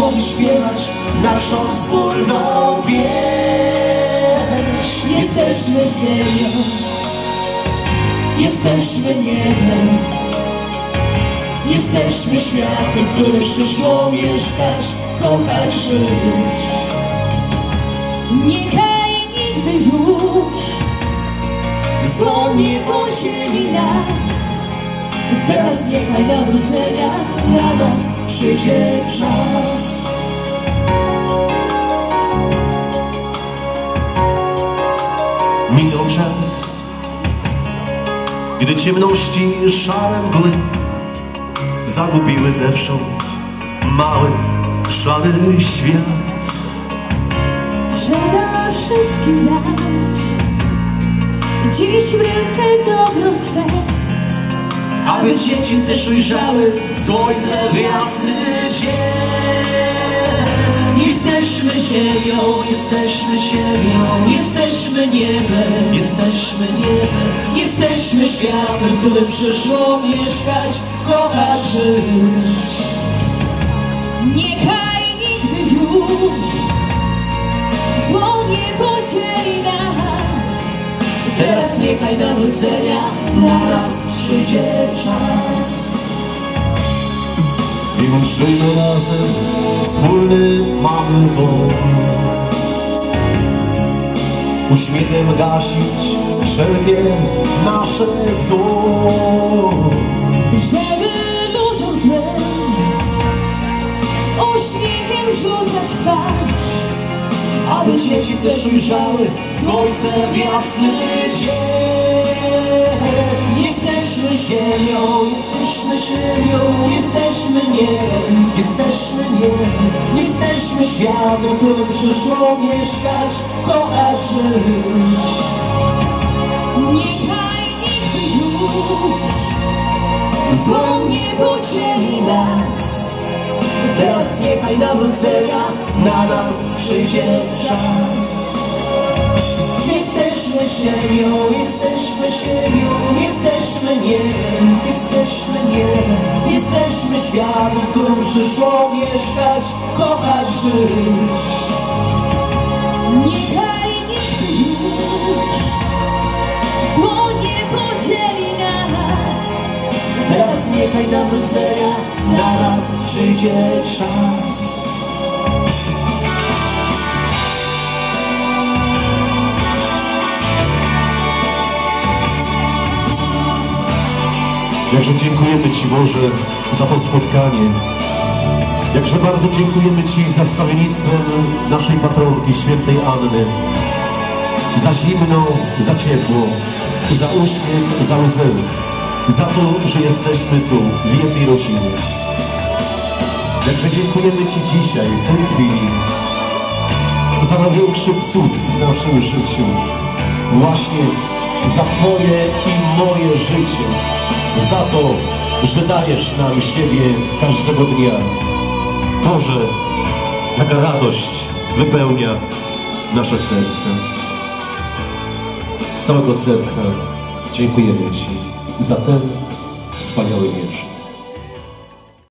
mogli śpiewać naszą wspólną pieśń. Jesteśmy ziemią, jesteśmy niebem, jesteśmy światem, w którym przyszło mieszkać, kochać, żyć. Niechaj nigdy już zło nie podzieli nas. Teraz niechaj nawrócenia przyjdzie czas. Minął czas, gdy ciemności szare mgły zagubiły zewsząd mały, szary świat. Trzeba wszystkim dać dziś w ręce dobro swe. Aby dzieci też ujrzały słońce w jasny dzień. Jesteśmy ziemią, jesteśmy ziemią, jesteśmy niebem, jesteśmy niebem, jesteśmy światem, którym przyszło mieszkać, kochać, żyć. Niechaj nigdy już zło nie podzieli. Teraz niechaj nawrócenia na nas przyjdzie czas. I łączymy razem wspólny mamy dom. Uśmiechem gasić wszelkie nasze zło. Żeby ludziom złym uśmiechem rzucać dzieci też ujrzały słońce w jasny dzień. Jesteśmy ziemią, jesteśmy ziemią, jesteśmy niebem, jesteśmy niebem, jesteśmy światem, w którym przyszło mieszkać, kochać, żyć. Niechaj nigdy już zło nie podzieli. Niechaj nawrócenia na nas przyjdzie czas. Jesteśmy ziemią, jesteśmy ziemią, jesteśmy niebem, jesteśmy niebem, jesteśmy światem, którym przyszło mieszkać, kochać, żyć. Niechaj nigdy już zło nie podzieli nas. Teraz niechaj nawrócenia na nas przyjdzie czas. Jakże dziękujemy Ci Boże za to spotkanie. Jakże bardzo dziękujemy Ci za wstawiennictwem naszej patronki, świętej Anny. Za zimno, za ciepło, za uśmiech, za łzę. Za to, że jesteśmy tu, w jednej rodzinie. Jakże dziękujemy Ci dzisiaj, w tej chwili, za największy cud w naszym życiu. Właśnie za Twoje i moje życie. Za to, że dajesz nam siebie każdego dnia. Boże, jaka radość wypełnia nasze serce. Z całego serca dziękujemy Ci za ten wspaniały wieczór.